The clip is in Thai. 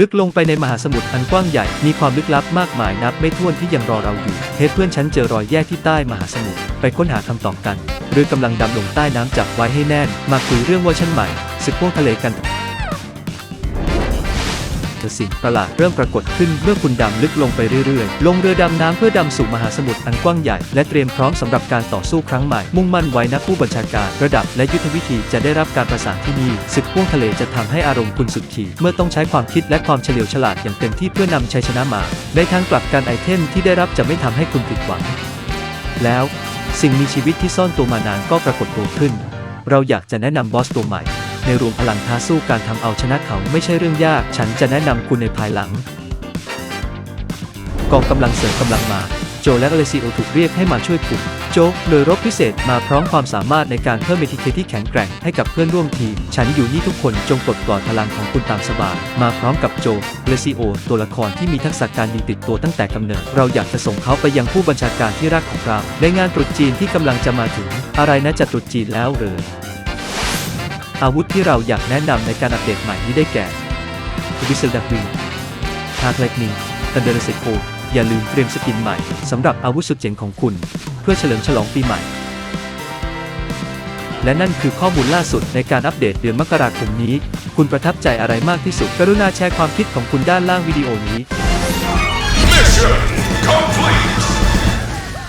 ลึกลงไปในมหาสมุทรอันกว้างใหญ่ มีความลึกลับมากมายนับไม่ถ้วนที่ยังรอเราอยู่เฮ้เพื่อนฉันเจอรอยแยกที่ใต้มหาสมุทร ไปค้นหาคำตอบกัน หรือกำลังดำลงใต้น้ำจับไว้ให้แน่น มาคุยเรื่องว่าชั้นใหม่ สึกพวกทะเลกัน แต่สิ่งประหลาดเริ่มปรากฏขึ้นเมื่อคุณดำลึกลงไปเรื่อยๆ ลงเรือดำน้ำเพื่อดำสู่มหาสมุทรอันกว้างใหญ่ และเตรียมพร้อมสำหรับการต่อสู้ครั้งใหม่ มุ่งมั่นไว้นะผู้บัญชาการ ระดับและยุทธวิธีจะได้รับการประสานที่นี่ศึกพ่วงทะเลจะทำให้อารมณ์คุณสุดขีดเมื่อต้องใช้ความคิดและความเฉลียวฉลาดอย่างเต็มที่เพื่อนำชัยชนะมา ในทางกลับกันไอเทมที่ได้รับจะไม่ทำให้คุณผิดหวัง แล้ว สิ่งมีชีวิตที่ซ่อนตัวมานานก็ปรากฏตัวขึ้น เราอยากจะแนะนำบอสตัวใหม่ ในรวมพลังท้าสู้การทำเอาชนะเขาไม่ใช่เรื่องยาก ฉันจะแนะนำคุณในภายหลัง กองกำลังเสริมกำลังมา โจและอเลซิโอถูกเรียกให้มาช่วยคุณโจหน่วยรบพิเศษมาพร้อมความสามารถในการเพิ่มเอทีเคที่แข็งแกร่งให้กับเพื่อนร่วมทีม ฉันอยู่นี่ทุกคนจงปลดปล่อยพลังของคุณตามสบาย มาพร้อมกับโจเลซิโอ ตัวละครที่มีทักษะการยิงติดตัวตั้งแต่กำเนิด เราอยากจะส่งเขาไปยังผู้บัญชาการที่รักของเราในงานตรุษจีนที่กำลังจะมาถึง อะไรนะจะตรุษจีนแล้วเหรือ อาวุธที่เราอยากแนะนำในการอัปเดตใหม่นี้ได้แก่วิสดักวิงฮาร์ดเลกนิงตันเดอร์เซโคอย่าลืมเตรียมสกินใหม่สำหรับอาวุธสุดเจ๋งของคุณ เพื่อเฉลิมฉลองปีใหม่ และนั่นคือข้อมูลล่าสุดในการอัปเดตเดือนมกราคมนี้ คุณประทับใจอะไรมากที่สุด กรุณาแชร์ความคิดของคุณด้านล่างวิดีโอนี้ Mission!